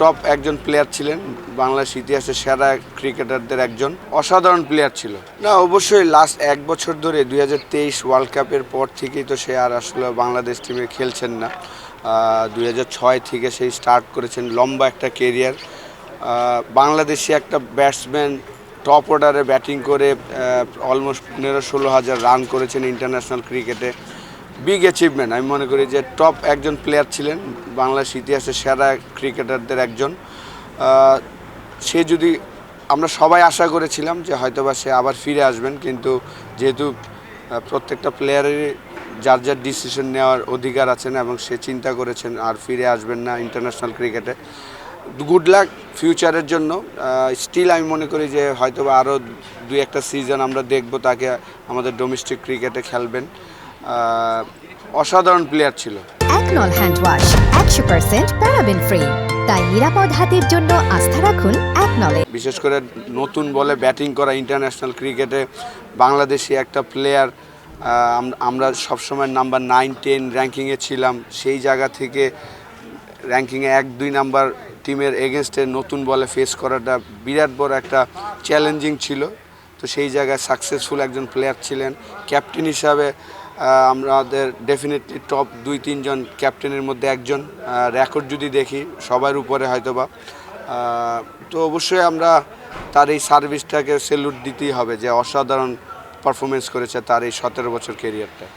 Top একজন player ছিলেন, বাংলাদেশ ইতিহাসের সেরা ক্রিকেটারদের একজন। অসাধারণ প্লেয়ার ছিল। না, অবশ্যই লাস্ট এক বছর ধরে দুই হাজার তেইশ ওয়ার্ল্ড কাপের পর থেকেই তো সে আর আসলে বাংলাদেশ টিমে খেলছেন না। দুই থেকে সেই স্টার্ট করেছেন লম্বা একটা কেরিয়ার বাংলাদেশি একটা ব্যাটসম্যান টপ অর্ডারে ব্যাটিং করে অলমোস্ট পনেরো ষোলো হাজার রান করেছেন ইন্টারন্যাশনাল ক্রিকেটে বিগ অ্যাচিভমেন্ট আমি মনে করি যে টপ একজন প্লেয়ার ছিলেন, বাংলাদেশ ইতিহাসের সেরা ক্রিকেটারদের একজন। সে যদি, আমরা সবাই আশা করেছিলাম যে হয়তোবা সে আবার ফিরে আসবেন, কিন্তু যেহেতু প্রত্যেকটা প্লেয়ারেরই যার যার ডিসিশন নেওয়ার অধিকার আছেন এবং সে চিন্তা করেছেন, আর ফিরে আসবেন না ইন্টারন্যাশনাল ক্রিকেটে গুড লাক ফিউচারের জন্য। স্টিল আমি মনে করি যে হয়তোবা আরও দুই একটা সিজন আমরা দেখব, তাকে আমাদের ডোমেস্টিক ক্রিকেটে খেলবেন। অসাধারণ প্লেয়ার ছিল। একনল হ্যান্ড ওয়াশ একশো পার্সেন্ট প্যারাবেন ফ্রি তাই নিরাপদ হাতের জন্য আস্থা রাখুন একনলে বিশেষ করে নতুন বলে ব্যাটিং করা ইন্টারন্যাশনাল ক্রিকেটে বাংলাদেশি একটা প্লেয়ার আমরা সবসময় নাম্বার নাইন টেন র্যাঙ্কিংয়ে ছিলাম। সেই জায়গা থেকে র্যাঙ্কিংয়ে এক দুই নাম্বার টিমের এগেনস্টে নতুন বলে ফেস করাটা বিরাট বড় একটা চ্যালেঞ্জিং ছিল। তো সেই জায়গায় সাকসেসফুল একজন প্লেয়ার ছিলেন। ক্যাপ্টেন হিসাবে আমাদের ডেফিনেটলি টপ দুই, তিনজন ক্যাপ্টেনের মধ্যে একজন। রেকর্ড যদি দেখি, সবার উপরে হয়তোবা। তো অবশ্যই আমরা তার এই সার্ভিসটাকে সেলুট দিতেই হবে যে অসাধারণ পারফরমেন্স করেছে তার এই সতেরো বছর কেরিয়ারটা